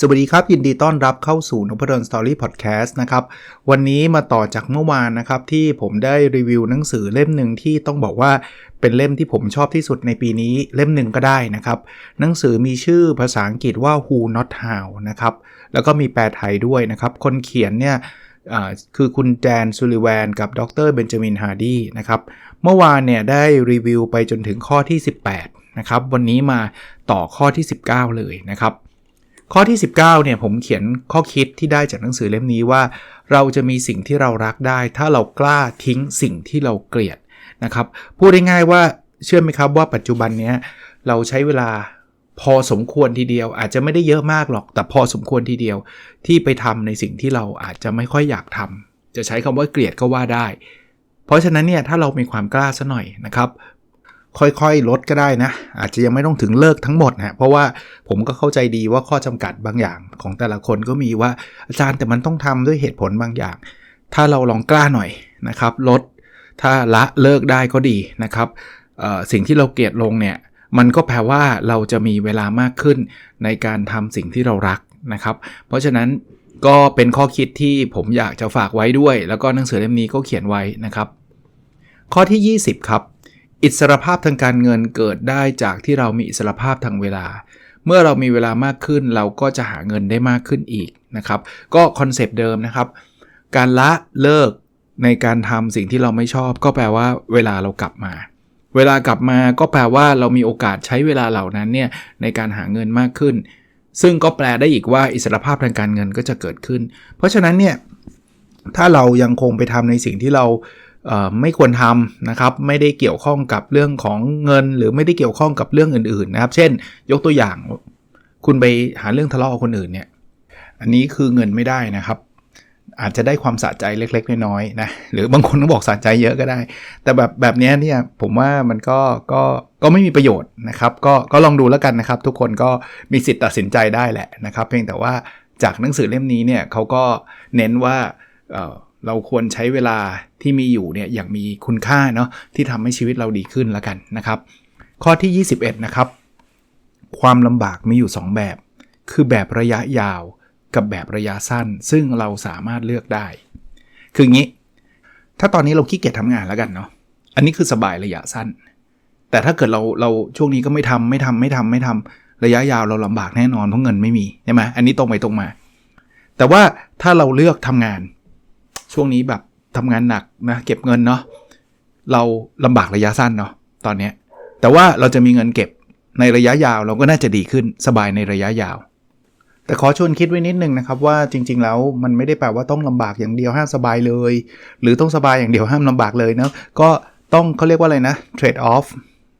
สวัสดีครับ ยินดีต้อนรับเข้าสู่นพดลสตอรี่พอดแคสต์นะครับ วันนี้มาต่อจากเมื่อวานนะครับ ที่ผมได้รีวิวหนังสือเล่มหนึ่งที่ต้องบอกว่าเป็นเล่มที่ผมชอบที่สุดในปีนี้เล่มหนึ่งก็ได้นะครับ หนังสือมีชื่อภาษาอังกฤษว่า Who Not How นะครับ แล้วก็มีแปลไทยด้วยนะครับ คนเขียนเนี่ยคือคุณแจนซูลิแวนกับดรเบนจามินฮาร์ดีนะครับ เมื่อวานเนี่ยได้รีวิวไปจนถึงข้อที่ 18นะครับวันนี้มาต่อข้อที่ 19 เลยนะครับ ข้อที่ 19เนี่ยผมเขียนข้อคิดที่ได้จากหนังสือเล่มนี้ว่า เราจะมีสิ่งที่เรารักได้ ถ้าเรากล้าทิ้งสิ่งที่เราเกลียดนะครับพูดง่ายๆว่าเชื่อไหมครับว่าปัจจุบันนี้เราใช้เวลาพอสมควรทีเดียว อาจจะไม่ได้เยอะมากหรอกแต่พอสมควรทีเดียว ที่ไปทำในสิ่งที่เราอาจจะไม่ค่อยอยากทำจะใช้คำว่าเกลียดก็ว่าได้ เพราะฉะนั้นเนี่ยถ้าเรามีความกล้าซะหน่อยนะครับ ค่อยๆ ลดก็ได้นะ อาจจะยังไม่ต้องถึงเลิกทั้งหมดนะเพราะว่าผมก็เข้าใจดีว่าข้อจำกัดบางอย่างของแต่ละคนก็มีว่าอาจารย์แต่มันต้องทำด้วยเหตุผลบางอย่าง ถ้าเราลองกล้าหน่อยนะครับ ลดถ้าละเลิกได้ก็ดีนะครับสิ่งที่เราเกลียดลงเนี่ยมันก็แปลว่าเราจะมีเวลามากขึ้นในการทำสิ่งที่เรารักนะครับ เพราะฉะนั้นก็เป็นข้อคิดที่ผมอยากจะฝากไว้ด้วย แล้วก็หนังสือเล่มนี้ก็เขียนไว้นะครับ ข้อที่ 20 ครับ อิสรภาพทางการเงินเกิดได้จากที่เรามีอิสรภาพทางเวลา เมื่อเรามีเวลามากขึ้นเราก็จะหาเงินได้มากขึ้นอีกนะครับ ก็คอนเซปต์เดิมนะครับ การละเลิกในการทำสิ่งที่เราไม่ชอบ ก็แปลว่าเวลาเรากลับมา เวลากลับมาก็แปลว่าเรามีโอกาสใช้เวลาเหล่านั้นเนี่ยในการหาเงินมากขึ้น ซึ่งก็แปลได้อีกว่าอิสรภาพทางการเงินก็จะเกิดขึ้น เพราะฉะนั้นเนี่ยถ้าเรายังคงไปทำในสิ่งที่เรา ไม่ควรทำนะครับ ไม่ได้เกี่ยวข้องกับเรื่องของเงิน หรือไม่ได้เกี่ยวข้องกับเรื่องอื่นๆนะครับ เช่น ยกตัวอย่างคุณไปหาเรื่องทะเลาะกับคนอื่นเนี่ย อันนี้คือเงินไม่ได้นะครับ อาจจะได้ความสะใจเล็ก ๆ น้อยๆนะ หรือบางคนก็บอกสะใจเยอะก็ได้ แต่แบบแบบนี้เนี่ยผมว่ามันก็ก็ก็ไม่มีประโยชน์นะครับ ก็ก็ลองดูแล้วกันนะครับ ทุกคนก็มีสิทธิ์ตัดสินใจได้แหละนะครับ เพียงแต่ว่าจากหนังสือเล่มนี้เนี่ยเขาก็เน้นว่า เราควรใช้เวลาที่มีอยู่เนี่ยอย่างมีคุณค่าเนาะที่ทำให้ชีวิตเราดีขึ้นแล้วกันนะครับ ข้อที่ 21 นะครับ ความลำบากมีอยู่ 2 แบบ คือแบบระยะยาวกับแบบระยะสั้น ซึ่งเราสามารถเลือกได้ คืองี้ ถ้าตอนนี้เราขี้เกียจทำงานแล้วกันเนาะอันนี้คือสบายระยะสั้น แต่ถ้าเกิดเราเราช่วงนี้ก็ไม่ทำไม่ทำไม่ทำไม่ทำระยะยาวเราลำบากแน่นอนเพราะเงินไม่มีใช่ไหมอันนี้ตรงไปตรงมา แต่ว่าถ้าเราเลือกทำงาน ช่วงนี้แบบทำงานหนักนะเก็บเงินเนาะเราลำบากระยะสั้นเนาะตอนนี้แต่ว่าเราจะมีเงินเก็บในระยะยาวเราก็น่าจะดีขึ้นสบายในระยะยาว แต่ขอชวนคิดไว้นิดนึงนะครับว่าจริง ๆ แล้วมันไม่ได้แปลว่าต้องลำบากอย่างเดียวห้ามสบายเลย หรือต้องสบายอย่างเดียวห้ามลำบากเลยเนาะก็ต้องเขาเรียกว่าอะไรนะเทรดออฟ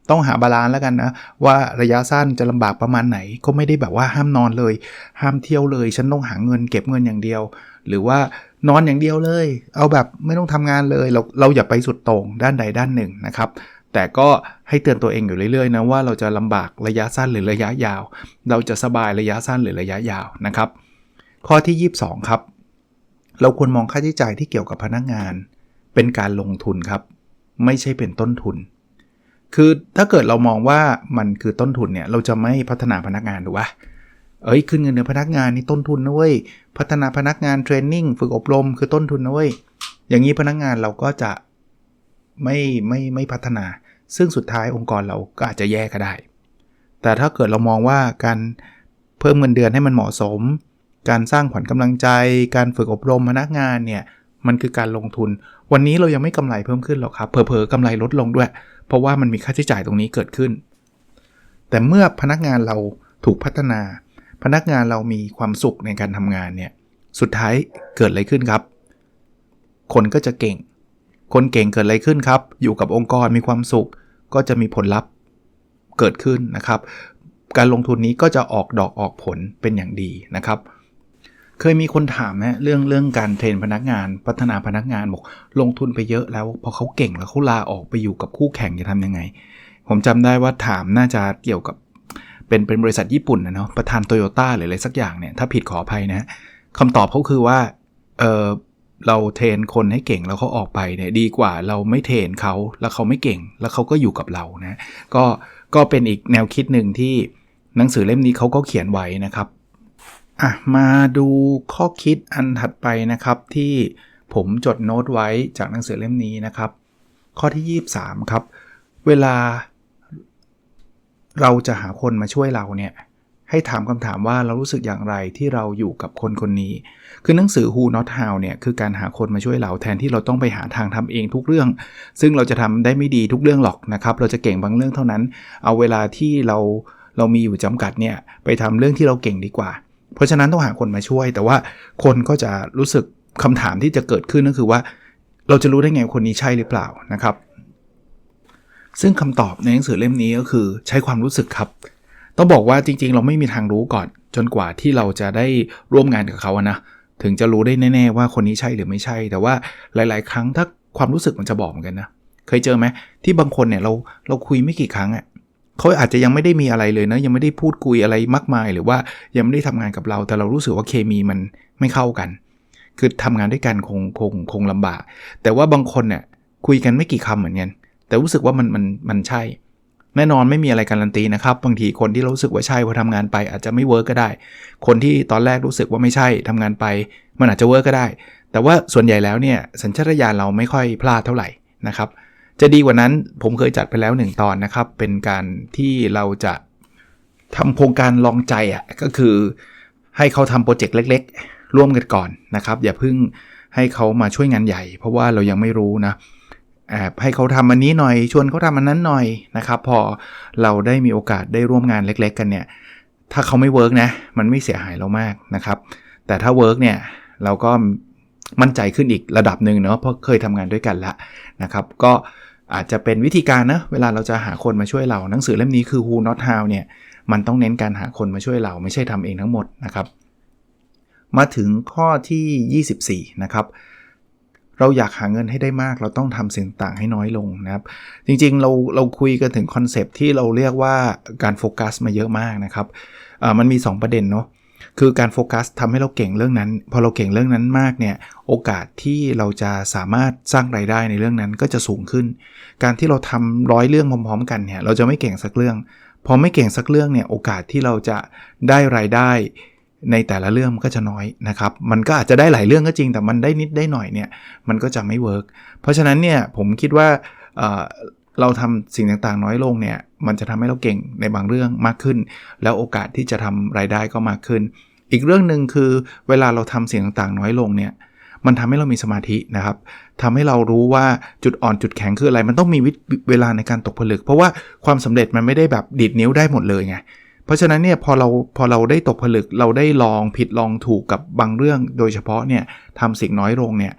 ต้องหาบาลานซ์แล้วกันนะว่าระยะสั้นจะลำบากประมาณไหน ก็ไม่ได้แบบว่าห้ามนอนเลย ห้ามเที่ยวเลย ฉันต้องหาเงินเก็บเงินอย่างเดียว หรือว่านอนอย่างเดียวเลย เอาแบบไม่ต้องทำงานเลย เราเราอย่าไปสุดต่งด้านใดด้านหนึ่งนะครับ แต่ก็ให้เตือนตัวเองอยู่เรื่อยๆนะว่าเราจะลำบากระยะสั้นหรือระยะยาว เราจะสบายระยะสั้นหรือระยะยาวนะครับ ข้อที่ 22 ครับ เราควรมองค่าใช้จ่ายที่เกี่ยวกับพนักงาน เป็นการลงทุนครับ ไม่ใช่เป็นต้นทุน คือถ้าเกิดเรามองว่ามันคือต้นทุนเนี่ยเราจะไม่พัฒนาพนักงานหรือวะ เอ้ยขึ้นเงินเดือนพนักงานนี่ต้นทุนนะเว้ยพัฒนาพนักงานเทรนนิ่งฝึกอบรมคือต้นทุนนะเว้ยอย่างนี้พนักงานเราก็จะไม่ไม่ไม่พัฒนา ซึ่งสุดท้ายองค์กรเราก็อาจจะแย่ก็ได้ แต่ถ้าเกิดเรามองว่าการเพิ่มเงินเดือนให้มันเหมาะสม การสร้างขวัญกำลังใจ การฝึกอบรมพนักงานเนี่ยมันคือการลงทุน วันนี้เรายังไม่กำไรเพิ่มขึ้นหรอกครับเผลอๆกำไรลดลงด้วย เพราะว่ามันมีค่าใช้จ่ายตรงนี้เกิดขึ้น แต่เมื่อพนักงานเราถูกพัฒนา พนักงานเรามีความสุขในการทำงานเนี่ย สุดท้ายเกิดอะไรขึ้นครับ คนก็จะเก่ง คนเก่งเกิดอะไรขึ้นครับ อยู่กับองค์กรมีความสุข ก็จะมีผลลัพธ์เกิดขึ้นนะครับ การลงทุนนี้ก็จะออกดอกออกผลเป็นอย่างดีนะครับ เคยมีคนถามนะเรื่องเรื่องการเทรนพนักงาน พัฒนาพนักงานบอกลงทุนไปเยอะแล้วพอเขาเก่งแล้วเขาลาออกไปอยู่กับคู่แข่งจะทำยังไง ผมจำได้ว่าถามน่าจะเกี่ยวกับ เป็นเป็นบริษัทญี่ปุ่นนะเนาะประธานโตโยต้าหรืออะไรสักอย่างเนี่ยถ้าผิดขออภัยนะคำตอบเขาคือว่าเออเราเทรนคนให้เก่งแล้วเขาออกไปเนี่ยดีกว่าเราไม่เทรนเขาแล้วเขาไม่เก่ง แล้วเขาก็อยู่กับเรานะก็ก็เป็นอีกแนวคิดหนึ่งที่หนังสือเล่มนี้เขาก็เขียนไว้นะครับอะมาดูข้อคิดอันถัดไปนะครับที่ผมจดโน้ตไว้จากหนังสือเล่มนี้นะครับ ข้อที่ 23 ครับ เวลา เราจะหาคนมาช่วยเราเนี่ยให้ถามคำถามว่าเรารู้สึกอย่างไรที่เราอยู่กับคนคนนี้ คือหนังสือ Who Not How เนี่ยคือการหาคนมาช่วยเราแทนที่เราต้องไปหาทางทำเองทุกเรื่อง ซึ่งเราจะทำได้ไม่ดีทุกเรื่องหรอกนะครับ เราจะเก่งบางเรื่องเท่านั้น เอาเวลาที่เราเรามีอยู่จำกัดเนี่ยไปทำเรื่องที่เราเก่งดีกว่า เพราะฉะนั้นต้องหาคนมาช่วย แต่ว่าคนก็จะรู้สึกคำถามที่จะเกิดขึ้นก็คือว่า เราจะรู้ได้ไงคนนี้ใช่หรือเปล่านะครับ ซึ่งคำตอบในหนังสือเล่มนี้ก็คือใช้ความรู้สึกครับ ต้องบอกว่าจริงๆ เราไม่มีทางรู้ก่อน จนกว่าที่เราจะได้ร่วมงานกับเขาอะนะถึงจะรู้ได้แน่ ๆ ว่าคนนี้ใช่หรือไม่ใช่ แต่ว่าหลาย ๆ ครั้งถ้าความรู้สึกมันจะบอกเหมือนกันนะเคยเจอไหมที่บางคนเนี่ยเราเราคุยไม่กี่ครั้งอะ่ะเขาอาจจะยังไม่ได้มีอะไรเลยนะยังไม่ได้พูดคุยอะไรมากมาย หรือว่ายังไม่ได้ทำงานกับเรา แต่เรารู้สึกว่าเคมีมันไม่เข้ากัน คือทำงานด้วยกันคงคงคงลำบาก แต่ว่าบางคนเนี่ยคุยกันไม่กี่คำเหมือนกัน แต่รู้สึกว่ามันมันมันใช่ แน่นอนไม่มีอะไรการันตีนะครับ บางทีคนที่รู้สึกว่าใช่พอทำงานไปอาจจะไม่เวิร์กก็ได้ คนที่ตอนแรกรู้สึกว่าไม่ใช่ทำงานไป มันอาจจะเวิร์กก็ได้ แต่ว่าส่วนใหญ่แล้วเนี่ยสัญชาตญาณเราไม่ค่อยพลาดเท่าไหร่นะครับจะดีกว่านั้นผมเคยจัดไปแล้วหนึ่งตอนนะครับ เป็นการที่เราจะทำโครงการลองใจอะก็คือให้เขาทำโปรเจกต์เล็ก ๆ ร่วมกันก่อนนะครับ อย่าเพิ่งให้เขามาช่วยงานใหญ่ เพราะว่าเรายังไม่รู้นะ แอบให้เขาทำอันนี้หน่อย ชวนเขาทำอันนั้นหน่อยนะครับพอเราได้มีโอกาสได้ร่วมงานเล็ก ๆ กันเนี่ยถ้าเขาไม่เวิร์กนะมันไม่เสียหายเรามากนะครับแต่ถ้าเวิร์กเนี่ยเราก็มั่นใจขึ้นอีกระดับหนึ่งเนาะเพราะเคยทำงานด้วยกันล้วนะครับ ก็อาจจะเป็นวิธีการนะเวลาเราจะหาคนมาช่วยเราหนังสือเล่มนี้คือ Who Not How เนี่ยมันต้องเน้นการหาคนมาช่วยเราไม่ใช่ทำเองทั้งหมดนะครับ มาถึงข้อที่ 24 นะครับ เราอยากหาเงินให้ได้มาก เราต้องทำสิ่งต่างให้น้อยลงนะครับ จริงๆ เราเราคุยกันถึงคอนเซปที่เราเรียกว่าการโฟกัสมาเยอะมากนะครับมันมี 2 ประเด็นเนาะคือการโฟกัสทำให้เราเก่งเรื่องนั้น พอเราเก่งเรื่องนั้นมากเนี่ยโอกาสที่เราจะสามารถสร้างไรายได้ในเรื่องนั้นก็จะสูงขึ้น การที่เราทำร้อยเรื่องพร้อม ๆ กันเนี่ยเราจะไม่เก่งสักเรื่อง พอไม่เก่งสักเรื่องเนี่ยโอกาสที่เราจะได้รายได้ ในแต่ละเรื่องก็จะน้อยนะครับ มันก็อาจจะได้หลายเรื่องก็จริง แต่มันได้นิดได้หน่อยเนี่ยมันก็จะไม่เวิร์กเพราะฉะนั้นเนี่ยผมคิดว่าเราทำสิ่งต่างๆ น้อยลงเนี่ยมันจะทำให้เราเก่งในบางเรื่องมากขึ้น แล้วโอกาสที่จะทำรายได้ก็มากขึ้น อีกเรื่องหนึ่งคือเวลาเราทำสิ่งต่างๆ น้อยลงเนี่ยมันทำให้เรามีสมาธินะครับทำให้เรารู้ว่าจุดอ่อนจุดแข็งคืออะไร มันต้องมีเวลาในการตกผลึก เพราะว่าความสำเร็จมันไม่ได้แบบดีดนิ้วได้หมดเลยไง เพราะฉะนั้นเนี่ยพอเราพอเราได้ตกผลึกเราได้ลองผิดลองถูกกับบางเรื่องโดยเฉพาะเนี่ยทำสิ่งน้อยลงเนี่ย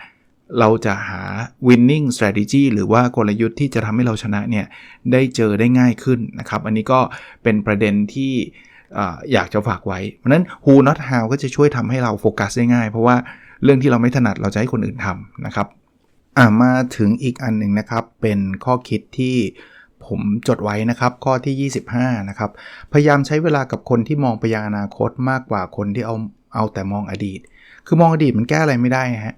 เราจะหา winning strategy หรือว่ากลยุทธ์ที่จะทำให้เราชนะเนี่ยได้เจอได้ง่ายขึ้นนะครับ อันนี้ก็เป็นประเด็นที่อยากจะฝากไว้ เพราะนั้น who not how ก็จะช่วยทำให้เราโฟกัสได้ง่าย เพราะว่าเรื่องที่เราไม่ถนัดเราจะให้คนอื่นทำนะครับมาถึงอีกอันหนึ่งนะครับ เป็นข้อคิดที่ ผมจดไว้นะครับ ข้อที่ 25 นะครับ พยายามใช้เวลากับคนที่มองไปยังอนาคตมากกว่าคนที่เอาเอาแต่มองอดีต คือมองอดีตมันแก้อะไรไม่ได้ฮะ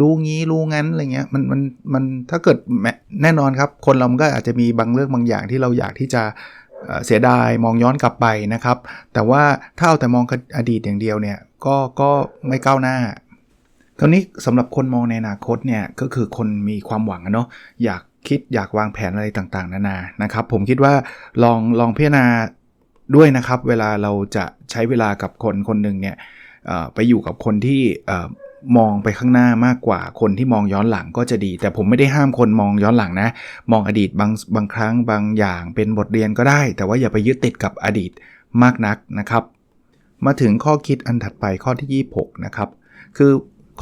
รู้งี้รู้งั้นอะไรเงี้ยมันมันมันถ้าเกิดแน่นอนครับ คนเรามันก็อาจจะมีบางเรื่องบางอย่างที่เราอยากที่จะเสียดายมองย้อนกลับไปนะครับ แต่ว่าถ้าเอาแต่มองอดีตอย่างเดียวเนี่ยก็ก็ไม่ก้าวหน้าคราวนี้สำหรับคนมองในอนาคตเนี่ยก็คือคนมีความหวังเนาะอยาก คิดอยากวางแผนอะไรต่างๆ นานานะครับ ผมคิดว่าลองลองพิจารณาด้วยนะครับ เวลาเราจะใช้เวลากับคนคนหนึ่งเนี่ยไปอยู่กับคนที่มองไปข้างหน้ามากกว่าคนที่มองย้อนหลังก็จะดี แต่ผมไม่ได้ห้ามคนมองย้อนหลังนะ มองอดีตบางบางครั้งบางอย่างเป็นบทเรียนก็ได้ แต่ว่าอย่าไปยึดติดกับอดีตมากนักนะครับ มาถึงข้อคิดอันถัดไปข้อที่ 26 นะครับ คือ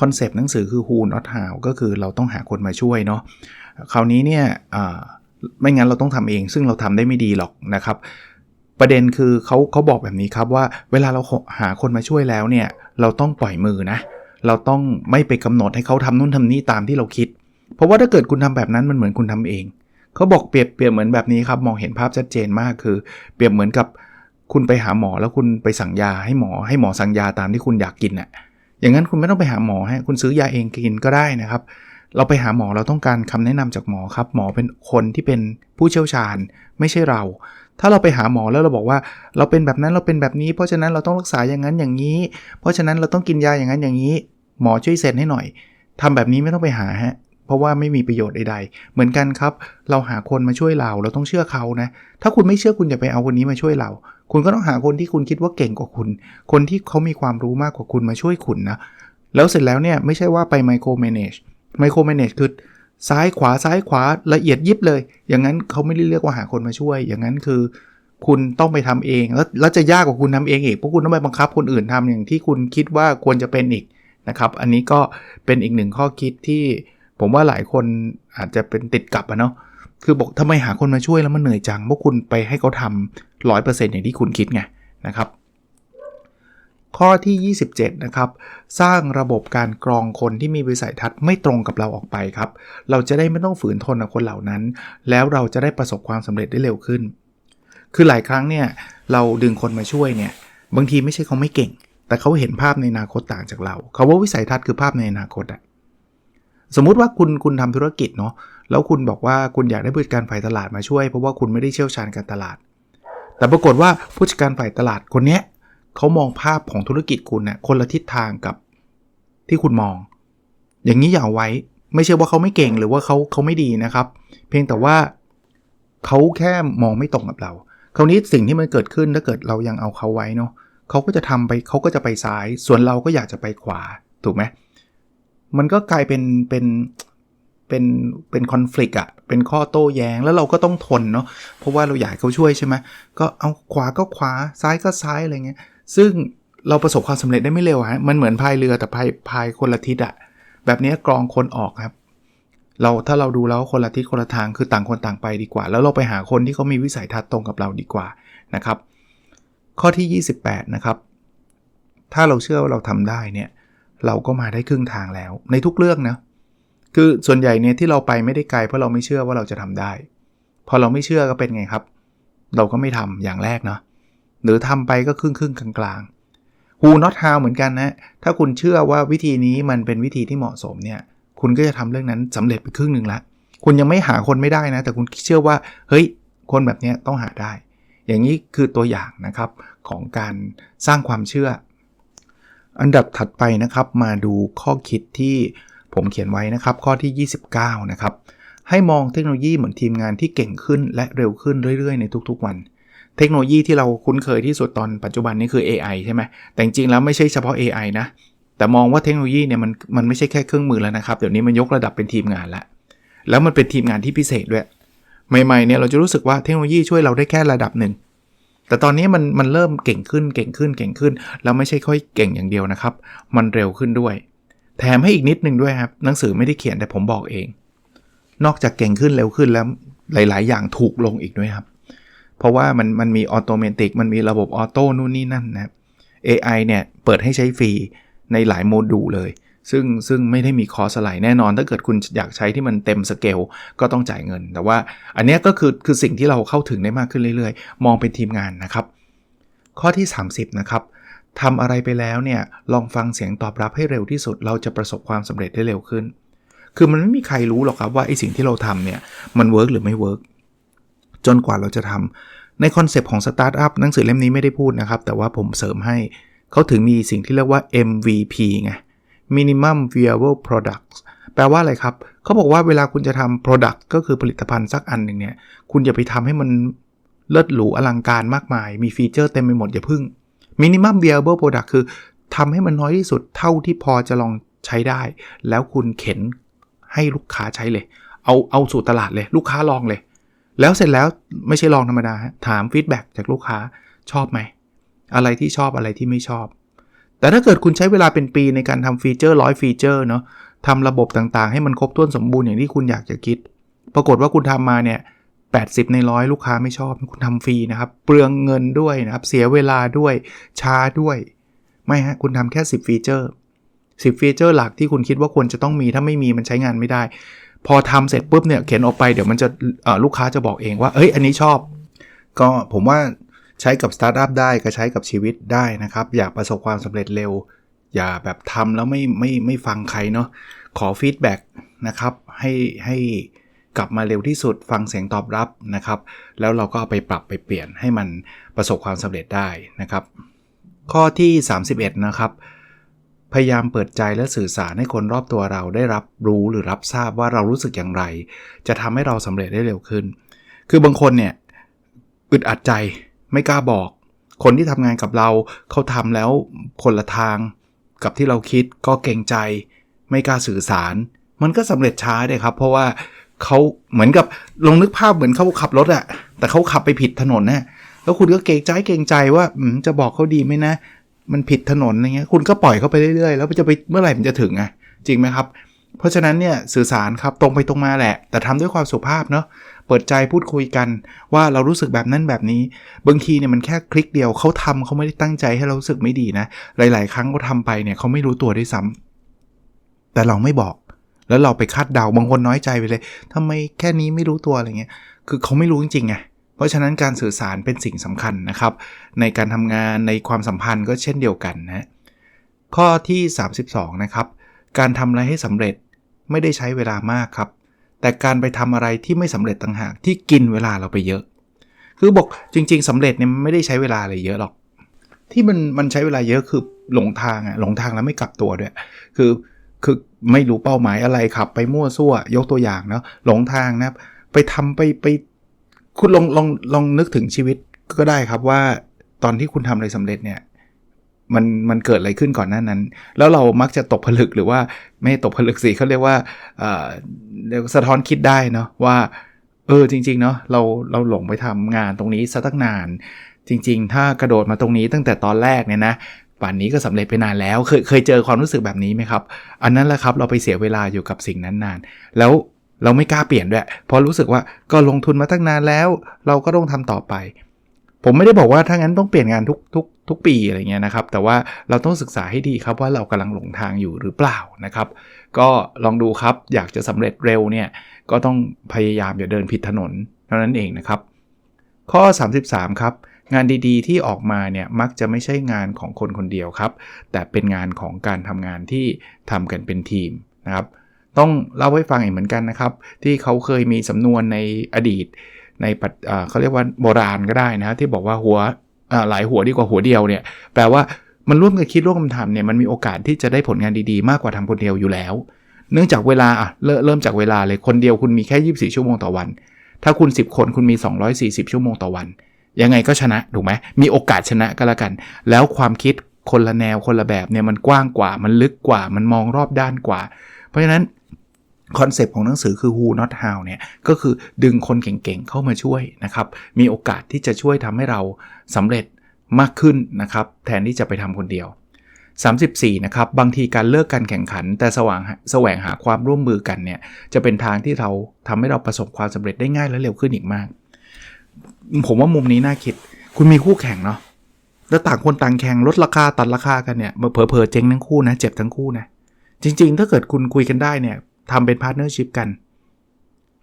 คอนเซปต์หนังสือคือ who not how ก็คือเราต้องหาคนมาช่วยเนาะ คราวนี้เนี่ยไม่งั้นเราต้องทำเอง ซึ่งเราทำได้ไม่ดีหรอกนะครับ ประเด็นคือเขาเขาบอกแบบนี้ครับว่าเวลาเราหาคนมาช่วยแล้วเนี่ยเราต้องปล่อยมือนะ เราต้องไม่ไปกำหนดให้เขาทำนู่นทำนี่ตามที่เราคิด เพราะว่าถ้าเกิดคุณทำแบบนั้นมันเหมือนคุณทำเอง เขาบอกเปรียบเปรียบเหมือนแบบนี้ครับ มองเห็นภาพชัดเจนมากคือ เปรียบเหมือนกับคุณไปหาหมอแล้วคุณไปสั่งยาให้หมอ ให้หมอสั่งยาตามที่คุณอยากกินน่ะอย่างนั้นคุณไม่ต้องไปหาหมอฮะคุณซื้อยาเองกินก็ได้นะครับ เราไปหาหมอเราต้องการคำแนะนำจากหมอครับ หมอเป็นคนที่เป็นผู้เชี่ยวชาญ ไม่ใช่เรา ถ้าเราไปหาหมอแล้วเราบอกว่า เราเป็นแบบนั้นเราเป็นแบบนี้ เพราะฉะนั้นเราต้องรักษาอย่างนั้นอย่างนี้ เพราะฉะนั้นเราต้องกินยาอย่างนั้นอย่างนี้ หมอช่วยเซ็นให้หน่อยทำแบบนี้ไม่ต้องไปหาฮะเพราะว่าไม่มีประโยชน์ใดๆ เหมือนกันครับ เราหาคนมาช่วยเรา เราต้องเชื่อเขานะ ถ้าคุณไม่เชื่อคุณอย่าไปเอาคนนี้มาช่วยเรา คุณก็ต้องหาคนที่คุณคิดว่าเก่งกว่าคุณ คนที่เขามีความรู้มากกว่าคุณมาช่วยคุณนะ แล้วเสร็จแล้วเนี่ยไม่ใช่ว่าไปไมโครเมเนจ ไมโครเมเนจคือซ้ายขวาซ้ายขวาละเอียดยิบเลย อย่างนั้นเขาไม่ได้เรียกว่าหาคนมาช่วย อย่างนั้นคือ คุณต้องไปทำเอง แล้วแล้วจะยากกว่าคุณทำเองอีกเพราะคุณต้องไปบังคับคนอื่นทำอย่างที่คุณคิดว่าควรจะเป็นอีกนะครับ อันนี้ก็เป็นอีกหนึ่งข้อคิดที่ผมว่าหลายคนอาจจะเป็นติดกับอะเนาะคือบอกทำไมหาคนมาช่วยแล้วมันเหนื่อยจังเพราะคุณไปให้เขาทำร้อยเปอร์เซ็นต์อย่างที่คุณคิดไงนะครับ ข้อที่ 27 นะครับ สร้างระบบการกรองคนที่มีวิสัยทัศน์ไม่ตรงกับเราออกไปครับ เราจะได้ไม่ต้องฝืนทนกับคนเหล่านั้น แล้วเราจะได้ประสบความสำเร็จได้เร็วขึ้น คือหลายครั้งเนี่ยเราดึงคนมาช่วยเนี่ยบางทีไม่ใช่เขาไม่เก่ง แต่เขาเห็นภาพในอนาคตต่างจากเราเขาว่าวิสัยทัศน์คือภาพในอนาคตอะสมมุติว่าคุณคุณทำธุรกิจเนาะแล้วคุณบอกว่าคุณอยากได้ผู้จัดการฝ่ายตลาดมาช่วยเพราะว่าคุณไม่ได้เชี่ยวชาญการตลาด แต่ปรากฏว่าผู้จัดการฝ่ายตลาดคนเนี้ย เขามองภาพของธุรกิจคุณนะ่ยคนละทิศทางกับที่คุณมอง อย่างนี้อย่าไว้ไม่ใช่ว่าเขาไม่เก่งหรือว่าเขาเขาไม่ดีนะครับ เพียงแต่ว่าเขาแค่มองไม่ตรงกับเรา คราวนี้สิ่งที่มันเกิดขึ้นถ้าเกิดเรายังเอาเขาไว้เนาะเขาก็จะทำไปเขาก็จะไปซ้าย ส่วนเราก็อยากจะไปขวาถูกไหมมันก็กลายเป็นเป็นเป็นเป็นคอน FLICT อะเป็นข้อโต้แย้งแล้วเราก็ต้องทนเนาะเพราะว่าเราอยากเขาช่วยใช่ไหมก็เอาขวาก็ขวาซ้ายก็ซ้ายอะไรเงี้ย ซึ่งเราประสบความสำเร็จได้ไม่เร็วฮะมันเหมือนพายเรือแต่พายพายคนละทิศอะแบบนี้กรองคนออกครับ เราถ้าเราดูแล้วคนละทิศคนละทางคือต่างคนต่างไปดีกว่า แล้วเราไปหาคนที่เขามีวิสัยทัศน์ตรงกับเราดีกว่านะครับ ข้อที่ 28 นะครับ ถ้าเราเชื่อว่าเราทำได้เนี่ยเราก็มาได้ครึ่งทางแล้ว ในทุกเรื่องนะคือส่วนใหญ่เนี่ยที่เราไปไม่ได้ไกลเพราะเราไม่เชื่อว่าเราจะทำได้ พอเราไม่เชื่อก็เป็นไงครับ เราก็ไม่ทำอย่างแรกเนาะ หรือทำไปก็ครึ่งครึ่งกลางกลาง who not how เหมือนกันนะถ้าคุณเชื่อว่าวิธีนี้มันเป็นวิธีที่เหมาะสมเนี่ยคุณก็จะทำเรื่องนั้นสำเร็จไปครึ่งหนึ่งละคุณยังไม่หาคนไม่ได้นะ แต่คุณเชื่อว่าเฮ้ยคนแบบนี้ต้องหาได้ อย่างนี้คือตัวอย่างนะครับของการสร้างความเชื่อ อันดับถัดไปนะครับมาดูข้อคิดที่ผมเขียนไว้นะครับ ข้อที่ 29 นะครับ ให้มองเทคโนโลยีเหมือนทีมงานที่เก่งขึ้นและเร็วขึ้นเรื่อย ๆ ในทุกๆวัน เทคโนโลยีที่เราคุ้นเคยที่สุดตอนปัจจุบันนี้คือ AI ใช่ไหมแต่จริงๆแล้วไม่ใช่เฉพาะ AI นะ แต่มองว่าเทคโนโลยีเนี่ยมันมันไม่ใช่แค่เครื่องมือแล้วนะครับ เดี๋ยวนี้มันยกระดับเป็นทีมงานละ แล้วมันเป็นทีมงานที่พิเศษด้วย ใหม่ๆเนี่ยเราจะรู้สึกว่าเทคโนโลยีช่วยเราได้แค่ระดับหนึ่ง แต่ตอนนี้มันมันเริ่มเก่งขึ้นเก่งขึ้นเก่งขึ้น แล้วไม่ใช่ค่อยเก่งอย่างเดียวนะครับ มันเร็วขึ้นด้วย แถมให้อีกนิดนึงด้วยครับ หนังสือไม่ได้เขียนแต่ผมบอกเอง นอกจากเก่งขึ้นเร็วขึ้นแล้วหลาย ๆ อย่างถูกลงอีกด้วยครับ เพราะว่ามันมันมีออโตเมติกมันมีระบบออโต้นู่นนี่นั่นนะ AI เนี่ยเปิดให้ใช้ฟรีในหลายโมดูลเลย ซึ่งซึ่งไม่ได้มีคอสอะไรแน่นอน ถ้าเกิดคุณอยากใช้ที่มันเต็มสเกลก็ต้องจ่ายเงิน แต่ว่าอันนี้ก็คือคือสิ่งที่เราเข้าถึงได้มากขึ้นเรื่อยๆ มองเป็นทีมงานนะครับ ข้อที่ 30 นะครับทำอะไรไปแล้วเนี่ยลองฟังเสียงตอบรับให้เร็วที่สุด เราจะประสบความสำเร็จได้เร็วขึ้น คือมันไม่มีใครรู้หรอกครับว่าไอสิ่งที่เราทำเนี่ยมันเวิร์กหรือไม่เวิร์ก จนกว่าเราจะทำในคอนเซปต์ของสตาร์ทอัพหนังสือเล่มนี้ไม่ได้พูดนะครับ แต่ว่าผมเสริมให้เขาถึงมีสิ่งที่เรียกว่า MVP ไง Minimum Viable Products แปลว่าอะไรครับ เขาบอกว่าเวลาคุณจะทำ Product ก็คือผลิตภัณฑ์สักอันหนึ่งเนี่ย คุณอย่าไปทำให้มันเลิศหรูอลังการมากมาย มีฟีเจอร์เต็มไปหมดอย่าพึ่ง Minimum Viable Product คือทำให้มันน้อยที่สุดเท่าที่พอจะลองใช้ได้ แล้วคุณเข็นให้ลูกค้าใช้เลย เอาเอาสู่ตลาดเลย ลูกค้าลองเลย แล้วเสร็จแล้วไม่ใช่ลองธรรมดา ถามฟีดแบ็จากลูกค้าชอบไหม อะไรที่ชอบอะไรที่ไม่ชอบ แต่ถ้าเกิดคุณใช้เวลาเป็นปีในการทำฟีเจอร์ร้อยฟีเจอร์เนาะทำระบบต่างๆ ให้มันครบถ้วนสมบูรณ์อย่างที่คุณอยากจะคิด ปรากฏว่าคุณทำมาเนี่ย80 ในร้อยลูกค้าไม่ชอบ คุณทำฟรีนะครับ เปลืองเงินด้วยนะครับ เสียเวลาด้วยช้าด้วย ไม่ฮะ คุณทำแค่ 10 ฟีเจอร์ 10 ฟีเจอร์หลักที่คุณคิดว่าควรจะต้องมีถ้าไม่มีมันใช้งานไม่ได้ พอทำเสร็จปุ๊บเนี่ยเขียนออกไปเดี๋ยวมันจะลูกค้าจะบอกเองว่าเอ้ยอันนี้ชอบ ก็ผมว่าใช้กับสตาร์ทอัพได้ก็ใช้กับชีวิตได้นะครับ อยากประสบความสำเร็จเร็ว อย่าแบบทำแล้วไม่ไม่ไม่ฟังใครเนาะขอฟีดแบ็กนะครับให้ให้กลับมาเร็วที่สุดฟังเสียงตอบรับนะครับ แล้วเราก็เอาไปปรับไปเปลี่ยนให้มันประสบความสำเร็จได้นะครับ ข้อที่ 31 นะครับ พยายามเปิดใจและสื่อสารให้คนรอบตัวเราได้รับรู้หรือรับทราบว่าเรารู้สึกอย่างไร จะทำให้เราสำเร็จได้เร็วขึ้น คือบางคนเนี่ยอึดอัดใจไม่กล้าบอก คนที่ทำงานกับเราเขาทำแล้วคนละทางกับที่เราคิดก็เกรงใจ ไม่กล้าสื่อสาร มันก็สำเร็จช้าเลยครับ เพราะว่าเขาเหมือนกับลองนึกภาพเหมือนเขาขับรถอะแต่เขาขับไปผิดถนนนะแล้วคุณก็เกรงใจเกรงใจว่าจะบอกเขาดีไหมนะ มันผิดถนนอะไรเงี้ยคุณก็ปล่อยเขาไปเรื่อยๆแล้วจะไปเมื่อไหร่มันจะถึงอะจริงไหมครับ เพราะฉะนั้นเนี่ยสื่อสารครับตรงไปตรงมาแหละ แต่ทำด้วยความสุภาพเนาะเปิดใจพูดคุยกันว่าเรารู้สึกแบบนั้นแบบนี้ บางทีเนี่ยมันแค่คลิกเดียวเขาทำเขาไม่ได้ตั้งใจให้เรารู้สึกไม่ดีนะหลาย ๆ ครั้งเขาทาไปเนี่ยเขาไม่รู้ตัวด้วยซ้ำแต่เราไม่บอกแล้วเราไปคาดเดาบางคนน้อยใจไปเลยทำไมแค่นี้ไม่รู้ตัวอะไรเงี้ยคือเขาไม่รู้จริงๆไง ราะฉะนั้นการสื่อสารเป็นสิ่งสำคัญนะครับ ในการทำงานในความสัมพันธ์ก็เช่นเดียวกันนะข้อที่ 32 นะครับ การทำอะไรให้สำเร็จไม่ได้ใช้เวลามากครับ แต่การไปทำอะไรที่ไม่สำเร็จต่างหากที่กินเวลาเราไปเยอะ คือบอกจริง ๆสำเร็จเนี่ยไม่ได้ใช้เวลาอะไรเยอะหรอก ที่มันมันใช้เวลาเยอะคือหลงทางอะหลงทางแล้วไม่กลับตัวด้วย คือคือไม่รู้เป้าหมายอะไรขับไปมั่วซั่วยกตัวอย่างเนาะหลงทางนะไปทำไปไป คุณลองลองลองนึกถึงชีวิตก็ได้ครับว่าตอนที่คุณทำอะไรสำเร็จเนี่ยมันมันเกิดอะไรขึ้นก่อนหน้านั้น แล้วเรามักจะตกผลึกหรือว่าไม่ตกผลึกสิเขาเรียกว่าเรียกสะท้อนคิดได้เนาะว่าเออจริง ๆ เนาะเราเราหลงไปทำงานตรงนี้ซะตั้งนาน จริง ๆ ถ้ากระโดดมาตรงนี้ตั้งแต่ตอนแรกเนี่ยนะป่านนี้ก็สำเร็จไปนานแล้ว เคยเคยเจอความรู้สึกแบบนี้ไหมครับ อันนั้นแหละครับเราไปเสียเวลาอยู่กับสิ่งนั้นนาน แล้ว เราไม่กล้าเปลี่ยนด้วย เพราะรู้สึกว่าก็ลงทุนมาตั้งนานแล้ว เราก็ต้องทำต่อไป ผมไม่ได้บอกว่าถ้างั้นต้องเปลี่ยนงานทุกทุกทุกปีอะไรเงี้ยนะครับ แต่ว่าเราต้องศึกษาให้ดีครับว่าเรากำลังหลงทางอยู่หรือเปล่านะครับ ก็ลองดูครับอยากจะสำเร็จเร็วเนี่ยก็ต้องพยายามอย่าเดินผิดถนนเท่านั้นเองนะครับ ข้อ 33 ครับงานดีๆ ที่ออกมาเนี่ยมักจะไม่ใช่งานของคนคนเดียวครับ แต่เป็นงานของการทำงานที่ทำกันเป็นทีมนะครับ ต้องเล่าให้ฟังอีกเหมือนกันนะครับ ที่เขาเคยมีสำนวนในอดีต ในปัเขาเรียกว่าโบราณก็ได้นะที่บอกว่าหัวหลายหัวดีกว่าหัวเดียวเนี่ยแปลว่ามันร่วมกันคิดร่วมกันทำเนี่ยมันมีโอกาสที่จะได้ผลงานดีๆ มากกว่าทำคนเดียวอยู่แล้ว เนื่องจากเวลาอะเริ่มจากเวลาเลยคนเดียวคุณมีแค่ 24 ชั่วโมงต่อวัน ถ้าคุณ 10 คนคุณมี 240 ชั่วโมงต่อวัน ยังไงก็ชนะถูกไหมมีโอกาสชนะก็แล้วกัน แล้วความคิดคนละแนวคนละแบบเนี่ยมันกว้างกว่ามันลึกกว่ามันมองรอบด้านกว่า เพราะฉะนั้น คอนเซปต์ของหนังสือคือ who not how เนี่ยก็คือดึงคนเก่งๆเข้ามาช่วยนะครับ มีโอกาสที่จะช่วยทำให้เราสำเร็จมากขึ้นนะครับ แทนที่จะไปทำคนเดียว 34 นะครับ บางทีการเลิกการแข่งขัน แต่สว่างแสวงหาความร่วมมือกันเนี่ยจะเป็นทางที่เราทำให้เราประสบความสำเร็จได้ง่ายและเร็วขึ้นอีกมาก ผมว่ามุมนี้น่าคิด คุณมีคู่แข่งเนาะแล้วต่างคนต่างแข่งลดราคาตัดราคากันเนี่ยเผลอๆเจ๊งทั้งคู่นะเจ็บทั้งคู่นะจริง ๆ ถ้าเกิดคุณคุยกันได้เนี่ย ทำเป็นพาร์ทเนอร์ชิพกัน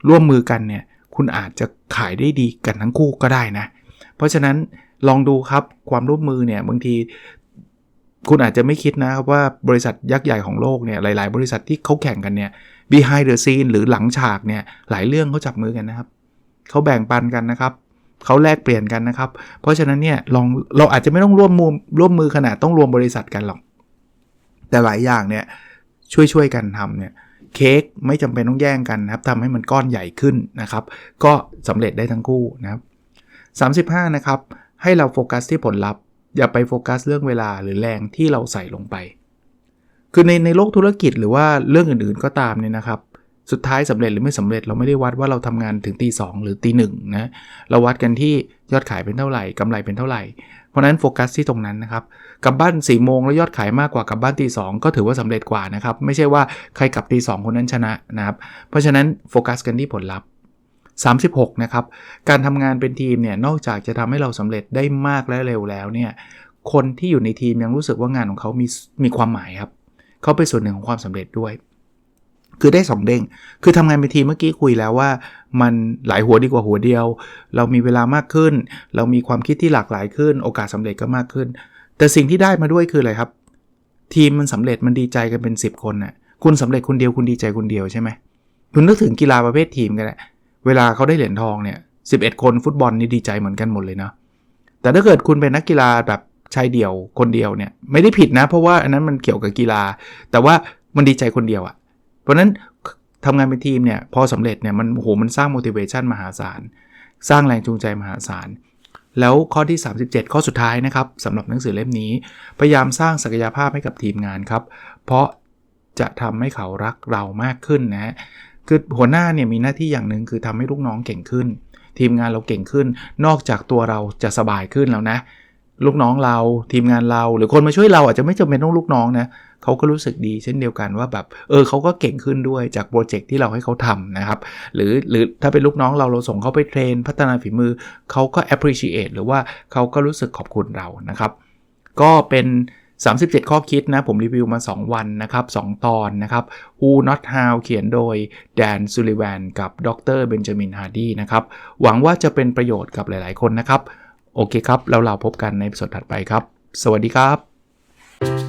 ร่วมมือกันเนี่ย คุณอาจจะขายได้ดีกันทั้งคู่ก็ได้นะ เพราะฉะนั้นลองดูครับความร่วมมือเนี่ยบางทีคุณอาจจะไม่คิดนะครับว่าบริษัทยักษ์ใหญ่ของโลกเนี่ยหลาย ๆ บริษัทที่เขาแข่งกันเนี่ย behind the scene หรือหลังฉากเนี่ยหลายเรื่องเขาจับมือกันนะครับเขาแบ่งปันกันนะครับเขาแลกเปลี่ยนกันนะครับ เพราะฉะนั้นเนี่ยลองเราอาจจะไม่ต้องร่วมมือร่วมมือขนาดต้องรวมบริษัทกันหรอก แต่หลายอย่างเนี่ยช่วยช่วยกันทำเนี่ย เค้กไม่จำเป็นต้องแย่งกันนะครับทำให้มันก้อนใหญ่ขึ้นนะครับ ก็สำเร็จได้ทั้งคู่นะครับ 35 นะครับ ให้เราโฟกัสที่ผลลัพธ์ อย่าไปโฟกัสเรื่องเวลาหรือแรงที่เราใส่ลงไป คือในในโลกธุรกิจหรือว่าเรื่องอื่นๆก็ตามเนี่ยนะครับสุดท้ายสำเร็จหรือไม่สำเร็จเราไม่ได้วัดว่าเราทำงานถึงตีสหรือตีหนึ่งนะเราวัดกันที่ยอดขายเป็นเท่าไหร่กำไรเป็นเท่าไหร่ เพราะนั้นโฟกัสที่ตรงนั้นนะครับกลับบ้าน4ี่โมงแล้วยอดขายมากกว่ากลับบ้านตีสองก็ถือว่าสำเร็จกว่านะครับ ไม่ใช่ว่าใครกลับตีสองคนนั้นชนะนะครับ เพราะฉะนั้นโฟกัสกันที่ผลลัพธ์ 36 นะครับ การทำงานเป็นทีมเนี่ยนอกจากจะทำให้เราสำเร็จได้มากและเร็วแล้วเนี่ยคนที่อยู่ในทีมยังรู้สึกว่างานของเขามีมีความหมายครับเขาเป็นส่วนหนึ่งของความสำเร็จด้วย คือได้ 2 เด้ง คือทำงานเป็นทีมเมื่อกี้คุยแล้วว่า มันหลายหัวดีกว่าหัวเดียว เรามีเวลามากขึ้น เรามีความคิดที่หลากหลายขึ้น โอกาสสำเร็จก็มากขึ้น แต่สิ่งที่ได้มาด้วยคืออะไรครับ ทีมมันสำเร็จมันดีใจกันเป็น 10 คนน่ะคุณสำเร็จคนเดียวคุณดีใจคนเดียวใช่ไหมคุณนึกถึงกีฬาประเภททีมกันแหละเวลาเขาได้เหรียญทองเนี่ย11คนฟุตบอลนี่ดีใจเหมือนกันหมดเลยเนาะแต่ถ้าเกิดคุณเป็นนักกีฬาแบบชายเดี่ยวคนเดียวเนี่ยไม่ได้ผิดนะ เพราะว่าอันนั้นมันเกี่ยวกับกีฬา แต่ว่ามันดีใจคนเดียวอะ ราะนั้นทำงานเป็นทีมเนี่ยพอสำเร็จเนี่ยมันโอ้โหมันสร้าง motivation มหาศาล สร้างแรงจูงใจมหาศาล แล้วข้อที่ 37 ข้อสุดท้ายนะครับสำหรับหนังสือเล่มนี้ พยายามสร้างศักยภาพให้กับทีมงานครับ เพราะจะทำให้เขารักเรามากขึ้นนะฮะคือหัวหน้าเนี่ยมีหน้าที่อย่างหนึ่งคือทำให้ลูกน้องเก่งขึ้น ทีมงานเราเก่งขึ้น นอกจากตัวเราจะสบายขึ้นแล้วนะลูกน้องเราทีมงานเราหรือคนมาช่วยเราอาจจะไม่จำเป็นต้องลูกน้องนะ เขาก็รู้สึกดีเช่นเดียวกันว่าแบบเออเขาก็เก่งขึ้นด้วยจากโปรเจกต์ที่เราให้เขาทำนะครับหรือหรือถ้าเป็นลูกน้องเราเราส่งเขาไปเทรน พัฒนาฝีมือเขาก็ appreciate หรือว่าเขาก็รู้สึกขอบคุณเรานะครับ ก็เป็น 37 ข้อคิดนะ ผมรีวิวมา 2 วันนะครับ 2 ตอนนะครับ Who Not How เขียนโดยแดนซูลิแวนกับดรเบนจามินฮาร์ดีนะครับ หวังว่าจะเป็นประโยชน์กับหลาย ๆ คนนะครับ โอเคครับ แล้วเราพบกันในสดถัดไปครับ สวัสดีครับ